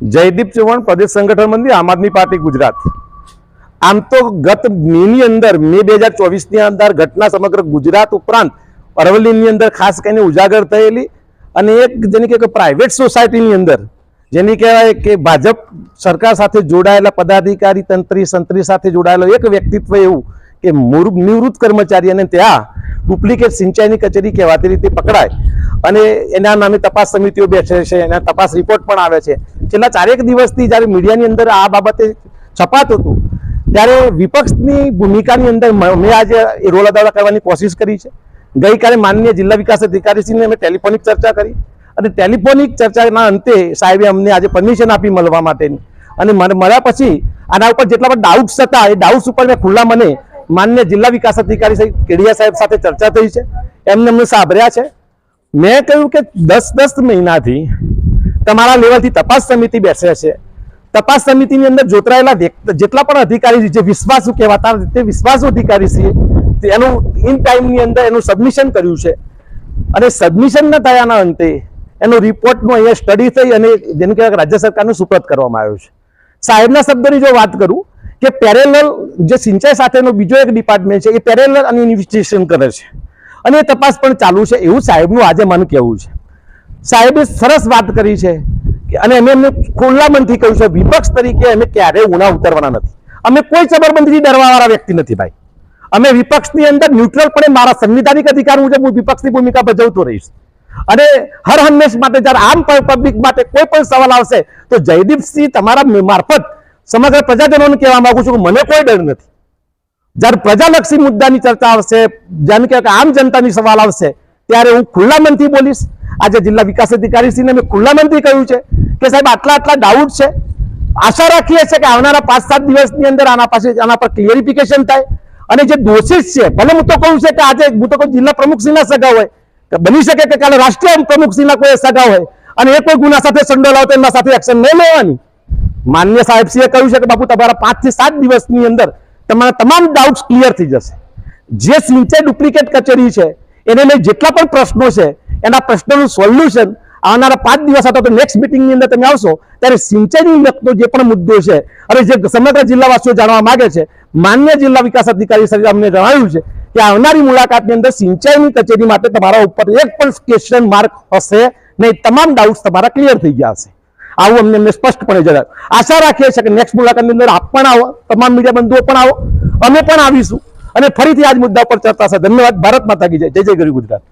જયદીપ ચૌહાણ પ્રદેશ સંગઠન મંત્રી, આમ આદમી પાર્ટી ગુજરાત. આમ તો ગત મેની અંદર, મે બે હજાર ચોવીસની અંદર ઘટના સમગ્ર ગુજરાત ઉપરાંત અરવલ્લીની અંદર ખાસ કરીને ઉજાગર થયેલી અને એક જેની કે પ્રાઇવેટ સોસાયટીની અંદર, જેની કહેવાય કે ભાજપ સરકાર સાથે જોડાયેલા પદાધિકારી, તંત્રી, સંત્રી સાથે જોડાયેલો એક વ્યક્તિત્વ એવું કે નિવૃત્ત કર્મચારી અને ત્યાં ડુપ્લિકેટ સિંચાઈની કચેરી કહેવાતી રીતે પકડાય. અને એના નામે તપાસ સમિતિઓ બેસે છે, એના તપાસ રિપોર્ટ પણ આવે છે. છેલ્લા ચારેક દિવસથી જ્યારે મીડિયાની અંદર આ બાબતે છપાતું હતું, ત્યારે વિપક્ષની ભૂમિકાની અંદર મ- આજે એ રોલ અદાવડા કરવાની કોશિશ કરી છે. ગઈકાલે માનનીય જિલ્લા વિકાસ અધિકારીશ્રીને અમે ટેલિફોનિક ચર્ચા કરી અને ટેલિફોનિક ચર્ચાના અંતે સાહેબે અમને આજે પરમિશન આપી મળવા માટેની. અને મને મળ્યા પછી આના ઉપર જેટલા પણ ડાઉટ્સ હતા, એ ડાઉટ્સ ઉપર મેં ખુલ્લા મને માન્ય જિલ્લા વિકાસ અધિકારી કેડિયા સાહેબ સાથે ચર્ચા થઈ છે. એમને અમને સાંભળ્યા છે. મેં કહ્યું કે દસ દસ મહિનાથી તમારા લેવલથી તપાસ સમિતિ બેસે છે. તપાસ સમિતિની અંદર જોતરાયેલા જેટલા પણ અધિકારી જે વિશ્વાસુ કહેવાતા તે વિશ્વાસુ અધિકારી છે એનું ઇન ટાઈમની અંદર એનું સબમિશન કર્યું છે. અને સબમિશન ન થયાના અંતે એનો રિપોર્ટનો અહીંયા સ્ટડી થઈ અને જેને કહેવાય રાજ્ય સરકારનું સુપ્રત કરવામાં આવ્યું છે. સાહેબના શબ્દની જો વાત કરું કે પેરેલલ જે સિંચાઈ સાથેનો બીજો એક ડિપાર્ટમેન્ટ છે, એ પેરેલલ અને ઇન્વેસ્ટિગેશન કરે છે. અને એ તપાસ પણ ચાલુ છે એવું સાહેબનું આજે મને કહેવું છે. સાહેબે સરસ વાત કરી છે અને અમે એમને ખુલ્લા મનથી કહ્યું છે, વિપક્ષ તરીકે અમે ક્યારેય ઉણા ઉતરવાના નથી. અમે કોઈ જબરબંધીથી ડરવાવાળા વ્યક્તિ નથી ભાઈ. અમે વિપક્ષની અંદર ન્યુટ્રલ પણ મારા સંવિધાનિક અધિકાર મુજબ હું વિપક્ષની ભૂમિકા ભજવતો રહીશ. અને હર હંમેશ માટે જ્યારે આમ પબ્લિક માટે કોઈ પણ સવાલ આવશે તો જયદીપસિંહ તમારા મારફત સમગ્ર પ્રજાજનોને કહેવા માંગુ છું કે મને કોઈ ડર નથી. જ્યારે પ્રજાલક્ષી મુદ્દાની ચર્ચા આવશે, જેમ કે આમ જનતાની સવાલ આવશે, ત્યારે હું ખુલ્લા મનથી બોલીશ. આજે જિલ્લા વિકાસ અધિકારીશ્રીને મેં ખુલ્લા મનથી કહ્યું છે કે સાહેબ, આટલા આટલા ડાઉટ છે. આશા રાખીએ છીએ કે આવનારા પાંચ સાત દિવસની અંદર આના પાસે આના પર ક્લિયરિફિકેશન થાય. અને જે દોષિત છે, ભલે હું તો કહું છે કે આજે હું તો કોઈ જિલ્લા પ્રમુખશ્રીના સગા હોય બની શકે કે કાલે રાષ્ટ્રીય પ્રમુખશ્રીના કોઈ સગા હોય, અને એ કોઈ ગુના સાથે સંડોલાવ તો એમના સાથે એક્શન નહીં લેવાની. માન્ય સાહેબશ્રીએ કહ્યું છે કે બાપુ, તમારા પાંચથી સાત દિવસની અંદર તમારા તમામ ડાઉટ્સ ક્લિયર થઈ જશે. જે સિંચાઈ ડુપ્લિકેટ કચેરી છે, એને લઈ જેટલા પણ પ્રશ્નો છે, એના પ્રશ્નોનું સોલ્યુશન આવનારા પાંચ દિવસ અથવા તો નેક્સ્ટ મિટિંગની અંદર તમે આવશો, ત્યારે સિંચાઈની લગતો જે પણ મુદ્દો છે, અને જે સમગ્ર જિલ્લાવાસીઓ જાણવા માંગે છે, માન્ય જિલ્લા વિકાસ અધિકારી શ્રી અમને જણાવ્યું છે કે આવનારી મુલાકાતની અંદર સિંચાઈની કચેરી માટે તમારા ઉપર એક પણ ક્વેશ્ચન માર્ક હશે નહીં. તમામ ડાઉટ્સ તમારા ક્લિયર થઈ ગયા હશે. આવું અમને અમને સ્પષ્ટપણે જણાવ્યું. આશા રાખીએ છીએ કે નેક્સ્ટ મુલાકાતની અંદર આપ પણ આવો, તમામ મીડિયા બંધુઓ પણ આવો, અમે પણ આવીશું. અને ફરીથી આજ મુદ્દા પર ચર્ચા થશે. ધન્યવાદ. ભારત માતા કી જય. જય જય ગરી ગુજરાત.